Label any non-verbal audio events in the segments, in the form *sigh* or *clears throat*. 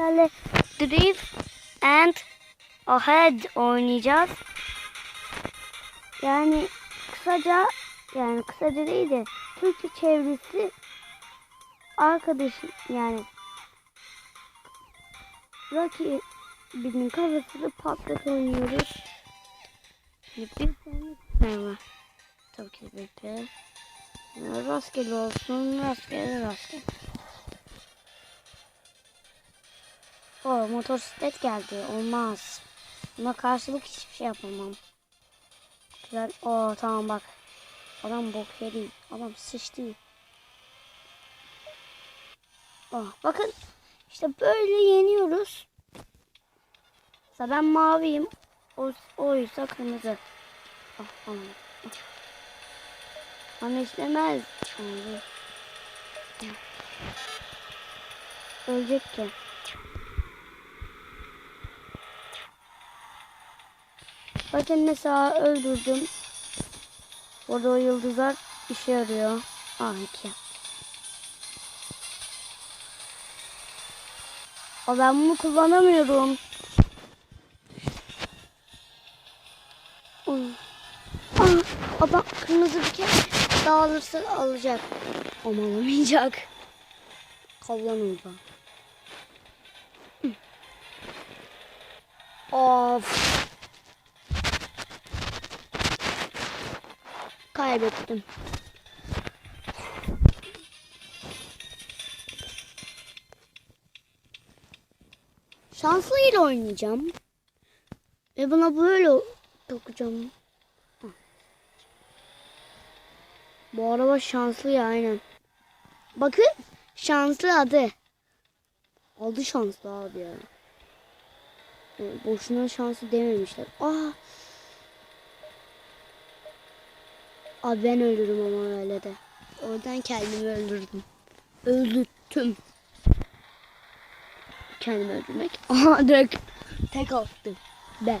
sizlerle Drift and Ahead oynayacağız. Yani kısaca yani kısaca değil de Türkçe çevresi arkadaşım yani rakibinin kafasını patlat oynuyoruz. Bir tane merhaba. Tabii ki bekle. Rastgele olsun, rastgele rastgele. O motosiklet geldi. Olmaz. Buna karşılık hiçbir şey yapamam. Güzel. O tamam bak. Adam bok yedi. Adam sıçtı. Oh, bakın. işte böyle yeniyoruz. Mesela ben maviyim. O, oysa kırmızı. Ah, tamam. Ama işlemez. Şimdi. Ölecek ki. Bakın mesela öldürdüm. Orada o yıldızlar işe yarıyor. Ah iki. Aa, ben bunu kullanamıyorum. Ah, adam kırmızı bir kere dağılırsa alacak. Ama alamayacak. Orada. Of. Kaybettim. Şanslı ile oynayacağım. Ve buna böyle takacağım. Bu araba şanslı ya aynen. Bakın şanslı adı. Adı şanslı abi ya. Boşuna şanslı dememişler. Aa. Abi ben öldürdüm ama öyle de. Oradan kendimi öldürdüm. Öldürttüm. Kendimi öldürmek. *laughs* Aha direkt tek attım. Ben.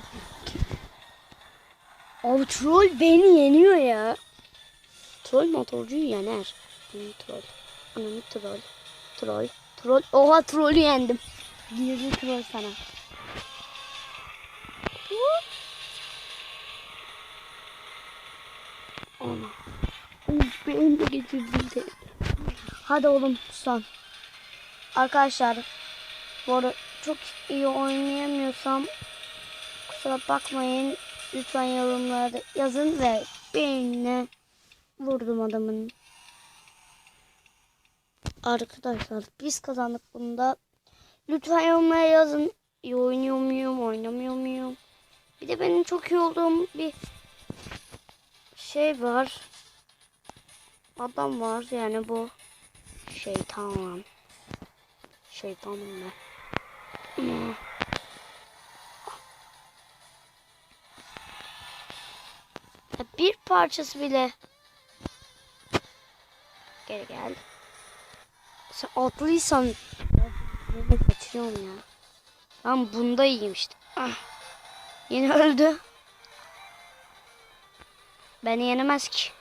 Abi troll beni yeniyor ya. Troll motorcuyu yener. Ananı troll. Ananı troll. Troll. Troll. Oha trollü yendim. Girdi troll sana. Ana. Uf, benim de getirdim seni. Hadi oğlum son. Arkadaşlar bu arada çok iyi oynayamıyorsam kusura bakmayın. Lütfen yorumlarda yazın ve beğenine vurdum adamın. Arkadaşlar biz kazandık bunda. Lütfen yorumlara yazın. İyi oynuyor muyum, oynamıyor muyum? Bir de benim çok iyi olduğum bir şey var. Adam var yani bu şeytan. Şeytanım ben. Bir parçası bile. Geri gel. Sen atlıysan ben kaçırıyorum ya. Ben bunda iyiyim işte. Ah. Yine öldü. Beni yenemez ki.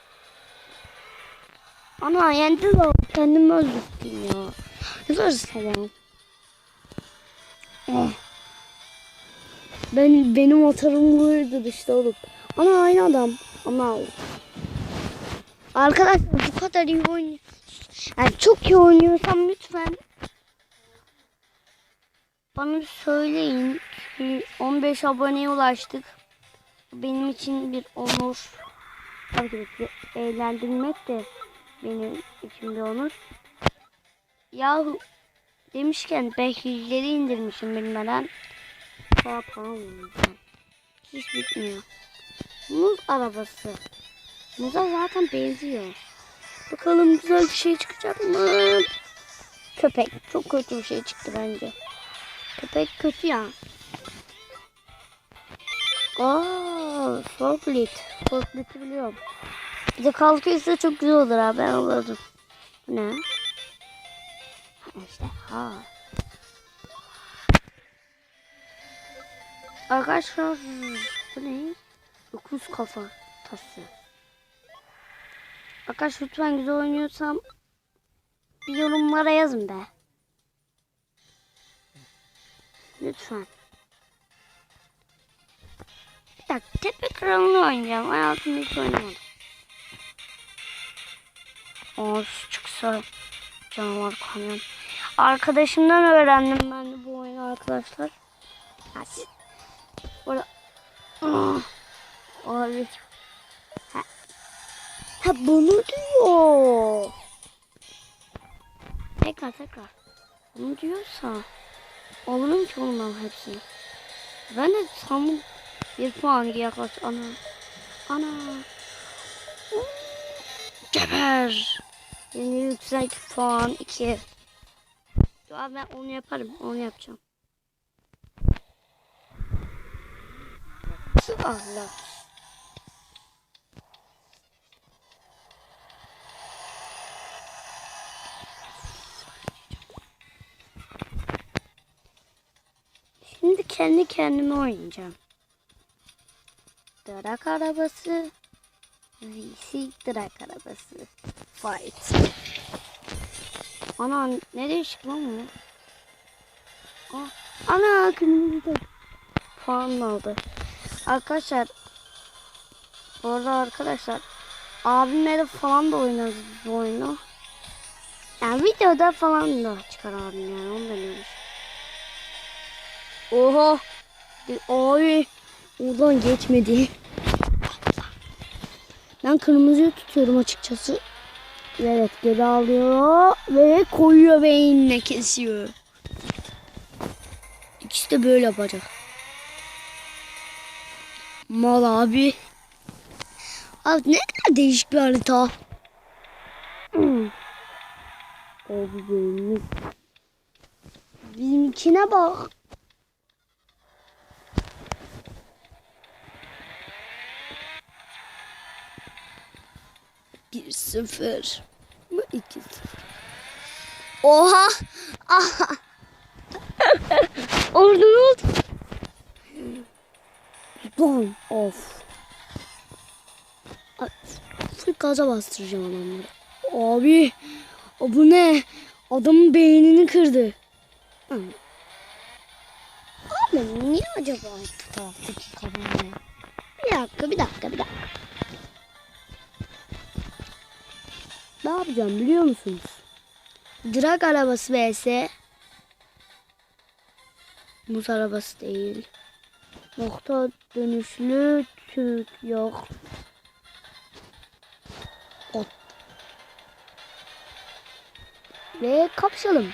Ana yendi lan. Kendimi öldürdüm ya. Ne kadar salam. Ah. Ben, benim motorum buydu işte oğlum. Ana aynı adam. Ama Arkadaşlar bu kadar iyi oynuyor. Yani çok iyi oynuyorsam lütfen bana söyleyin. Çünkü 15 aboneye ulaştık. Benim için bir onur. Tabii ki de eğlendirmek de benim bir onur. Yahu demişken beklileri indirmişim bilmeden. Daha tamam Hiç bitmiyor. Muz arabası. Muza zaten benziyor. Bakalım güzel bir şey çıkacak mı? Köpek. Çok kötü bir şey çıktı bence. Köpek kötü ya. Aa, forklift. Forklift'i biliyorum. Bir de kalkıyorsa çok güzel olur abi. Ben alırdım. Bu ne? Ha, işte ha. Arkadaşlar bu ne? Dokuz kafa tası. Arkadaşlar lütfen güzel oynuyorsam bir yorumlara yazın be. Lütfen. Bir dakika tepe kralını oynayacağım. Hayatımda hiç oynamadım. Su çıksa canavar kamyon. Arkadaşımdan öğrendim ben de bu oyunu arkadaşlar. Siz... Burada... Ah, Abi. Ha. ha bunu diyor. Tekrar tekrar. Bunu diyorsa alırım ki ondan hepsini. Ben de sandım bir puan yaklaş. Ana. Ana. Geber. Yeni yüksek puan 2. Ya ben onu yaparım. Onu yapacağım. Allah. Şimdi kendi kendime oynayacağım. Drak arabası. VC drak arabası. Fight. Ana ne değişik lan bu? Ana kırmızı puan aldı. Arkadaşlar bu arada arkadaşlar abimle de falan da oynarız bu oyunu. Yani videoda falan da çıkar abim yani onu da bilmiş. Oha. Ay. Oradan geçmedi. Ben kırmızıyı tutuyorum açıkçası. Evet geri alıyor ve koyuyor beynine kesiyor. İkisi de böyle yapacak. Mal abi. Abi ne kadar değişik bir harita. *clears throat* Abi beynimiz. Bizimkine bak. Bir sıfır mı iki sıfır? Oha! Aha! *laughs* Oldu? Bom! Of! Full gaza bastıracağım adamları. Abi! O bu ne? Adamın beynini kırdı. Hı. Abi niye acaba bu taraftaki kamerayı? Bir dakika, bir dakika, bir dakika. Ne yapacağım biliyor musunuz? Drag arabası vs. Muz arabası değil. Nokta dönüşlü Türk yok. Ot. Ve kapışalım.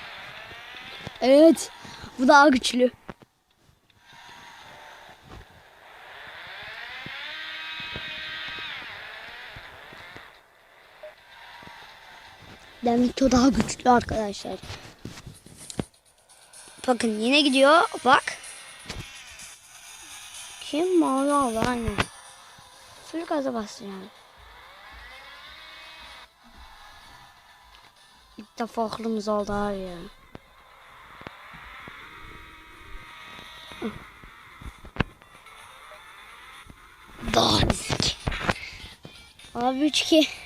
Evet. Bu daha güçlü. Demek ki o daha güçlü arkadaşlar. Bakın yine gidiyor. Bak. Kim mavi aldı aynen. Full gaza bastı yani. Defa aklımız aldı abi ya. Daha bizimki. Abi 3-2.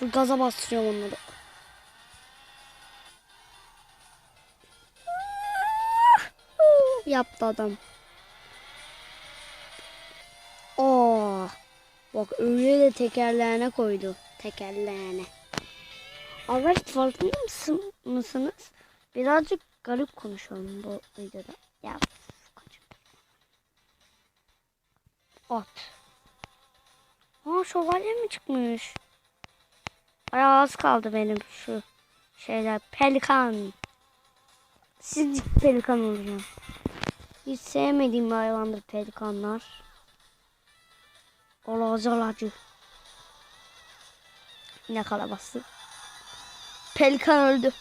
Full gaza bastırıyorum onları. Yaptı adam. Oo. Bak öyle de tekerleğine koydu. Tekerleğine. Arkadaşlar farkında mısın, mısınız? Birazcık garip konuşuyorum bu videoda. Ya. At. Aa şövalye mi çıkmış? Ay az kaldı benim şu şeyler. Pelikan. Siz pelikan olacağım. Hiç sevmediğim bir hayvandır pelikanlar. Olacak acı. Ne kalabası. Pelikan öldü.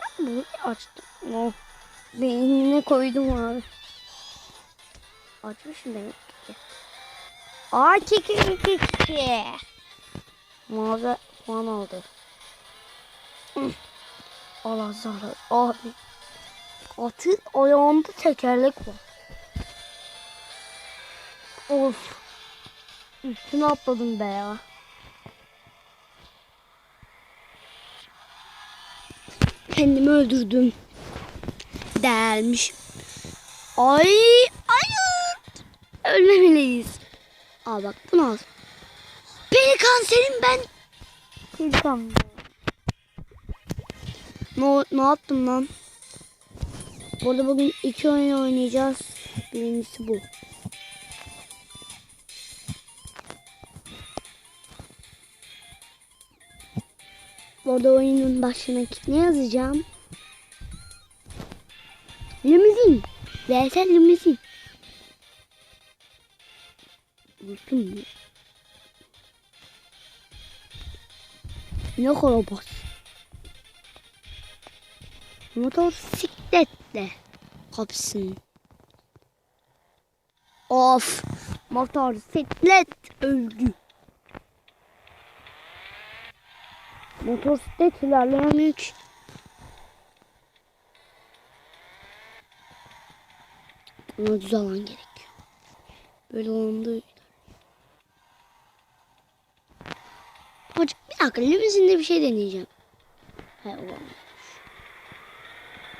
Ben bunu açtım. Oh. Beynine koydum abi. Açmışım demek. Aa kiki kiki kiki. Mavi puan oldu. Allah zarar. Abi. Atın ayağında tekerlek var. Of. Üstüne atladım be ya. kendimi öldürdüm. Delmiş. Ay hayır. Ölmemeliyiz. Aa bak bunu al. Pelikan senin ben. Pelikan. Ne, ne yaptım lan? Burada bugün iki oyun oynayacağız. Birincisi bu. Burada oyunun başına ne yazacağım? Limuzin. VS limuzin. Unuttum mu? Ne kadar bas. Motosikletle kapsın. Of. Motosiklet öldü. Motosiklet ilerleyemiyor ki. Buna düz alan gerekiyor. Böyle olanda Bir dakika limuzinde bir şey deneyeceğim. He olamaz.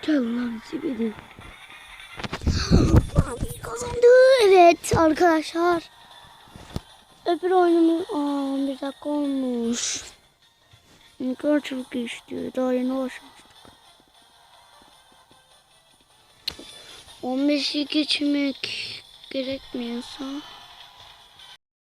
Gel lan. Mami kazandı. Evet arkadaşlar. Öbür oyunumuz... Aa 11 dakika olmuş. Ne kadar çabuk geçti. Daha yeni başlamıştık. 15'i geçmek gerekmiyorsa...